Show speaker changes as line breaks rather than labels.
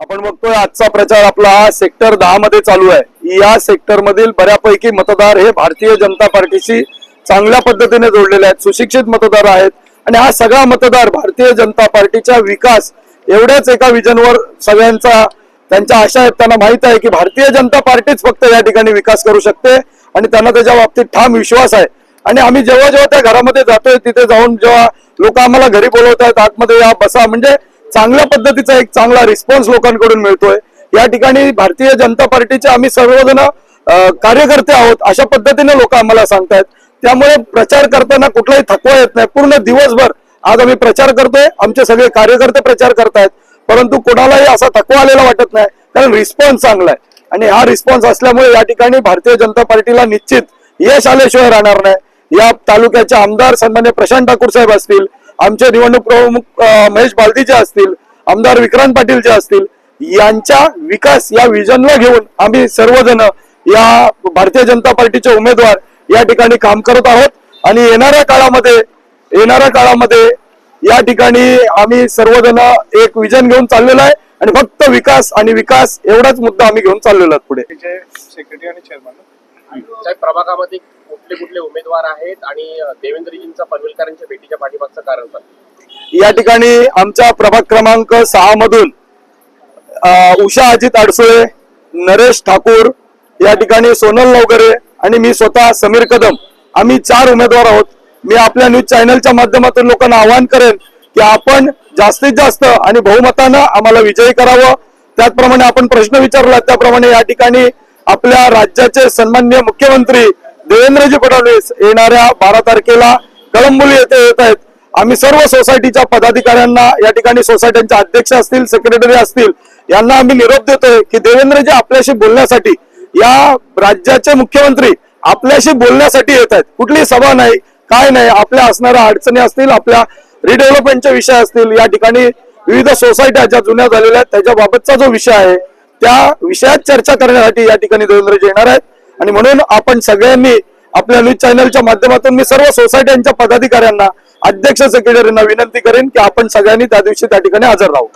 आपण बघतोय आजचा प्रचार आपला सेक्टर दहा मध्ये चालू आहे. या सेक्टर मधील बऱ्यापैकी मतदार हे भारतीय जनता पार्टीशी चांगल्या पद्धतीने जोडलेले आहेत. सुशिक्षित मतदार आहेत. आणि हा सगळा मतदार भारतीय जनता पार्टीच्या विकास एवढ्याच एका विजनवर सगळ्यांचा त्यांच्या आशा आहेत त्यांना माहीत आहे की भारतीय जनता पार्टीच फक्त या ठिकाणी विकास करू शकते आणि त्यांना त्याच्या बाबतीत ठाम विश्वास आहे. आणि आम्ही जेव्हा जेव्हा त्या घरामध्ये जातोय तिथे जाऊन जेव्हा लोक आम्हाला घरी बोलवत आहेत आतमध्ये या बसा म्हणजे चांगल्या पद्धतीचा एक चांगला रिस्पॉन्स लोकांकडून मिळतोय. या ठिकाणी भारतीय जनता पार्टीचे आम्ही सर्वजण कार्यकर्ते आहोत अशा पद्धतीने लोक आम्हाला सांगतायत. त्यामुळे प्रचार करताना कुठलाही थकवा येत नाही. पूर्ण दिवसभर आज आम्ही प्रचार करतोय आमचे सगळे कार्यकर्ते प्रचार करतायत परंतु कोणालाही असा थकवा आलेला वाटत नाही कारण रिस्पॉन्स चांगला आहे. आणि हा रिस्पॉन्स असल्यामुळे या ठिकाणी भारतीय जनता पार्टीला निश्चित यश आल्याशिवाय राहणार नाही. या तालुक्याचे आमदार सन्मान्य प्रशांत ठाकूर साहेब असतील आमचे निवडणूक प्रमुख महेश बालदीचे असतील आमदार विक्रांत पाटील जे असतील यांच्या विकास या विजनला घेऊन आम्ही सर्वजण या भारतीय जनता पार्टीचे उमेदवार या ठिकाणी काम करत आहोत. आणि येणाऱ्या काळामध्ये येणाऱ्या काळामध्ये या ठिकाणी आम्ही सर्वजण एक विजन घेऊन चाललेलो आहे आणि फक्त विकास आणि विकास एवढाच मुद्दा आम्ही घेऊन चाललेलो आहोत पुढे.
त्याचे सेक्रेटरी आणि चेअरमन
साहेब प्रभागामध्ये कुठले कुठले उमेदवार आहेत आणि देवेंद्रजींचा पनवेलकरांच्या भेटीच्या पाठीमागचं कारण
या ठिकाणी आमच्या प्रभाग क्रमांक सहा मधून उषा अजित अडसुळे नरेश ठाकूर या ठिकाणी सोनल नवगरे आणि मी स्वतः समीर कदम आम्ही चार उमेदवार आहोत. मी आपल्या न्यूज चॅनलच्या माध्यमातून लोकांना आवाहन करेन की आपण जास्तीत जास्त आणि बहुमतानं आम्हाला विजयी करावं. त्याचप्रमाणे आपण प्रश्न विचारला त्याप्रमाणे या ठिकाणी आपल्या राज्याचे सन्मान्य मुख्यमंत्री देवेंद्रजी फडणवीस येणाऱ्या बारा तारखेला कळंबोली येथे येत आहेत. आम्ही सर्व सोसायटीच्या पदाधिकाऱ्यांना या ठिकाणी सोसायट्यांचे अध्यक्ष असतील सेक्रेटरी असतील यांना आम्ही निरोप देतोय की देवेंद्रजी आपल्याशी बोलण्यासाठी या राज्याचे मुख्यमंत्री आपल्याशी बोलण्यासाठी येत आहेत. कुठली सभा नाही. काय नाही आपल्या असणाऱ्या अडचणी असतील आपल्या रिडेव्हलपमेंटचे विषय असतील या ठिकाणी विविध सोसायट्या ज्या जुन्या झालेल्या आहेत त्याच्याबाबतचा जो विषय आहे त्या विषयात चर्चा करण्यासाठी या ठिकाणी देवेंद्रजी येणार आहेत. आणि म्हणून आपण सगळ्यांनी आपल्या न्यूज चॅनलच्या माध्यमातून मी सर्व सोसायट्यांच्या पदाधिकाऱ्यांना अध्यक्ष सेक्रेटरींना विनंती करेन की आपण सगळ्यांनी त्या दिवशी त्या ठिकाणी हजर राहू.